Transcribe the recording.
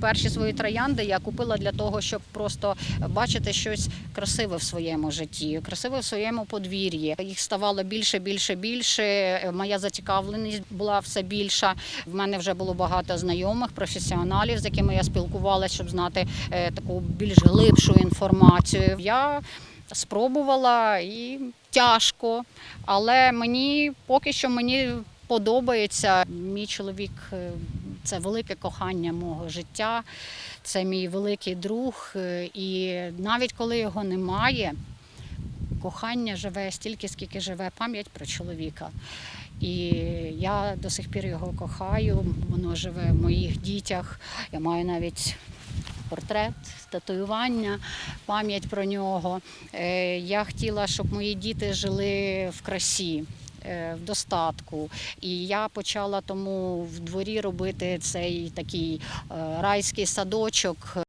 Перші свої троянди я купила для того, щоб просто бачити щось красиве в своєму житті, красиве в своєму подвір'ї. Їх ставало більше, більше, більше. Моя зацікавленість була все більша. В мене вже було багато знайомих, професіоналів, з якими я спілкувалася, щоб знати е, таку більш глибшу інформацію. Я спробувала і тяжко, але мені поки що мені подобається. Мій чоловік е, це велике кохання мого життя, це мій великий друг. е, І навіть коли його немає, кохання живе стільки, скільки живе пам'ять про чоловіка. І я до сих пір його кохаю, воно живе в моїх дітях. Я маю навіть портрет, татуювання, пам'ять про нього. Е, Я хотіла, щоб мої діти жили в красі. Е, В достатку, і я почала тому в дворі робити цей такий е, райський садочок.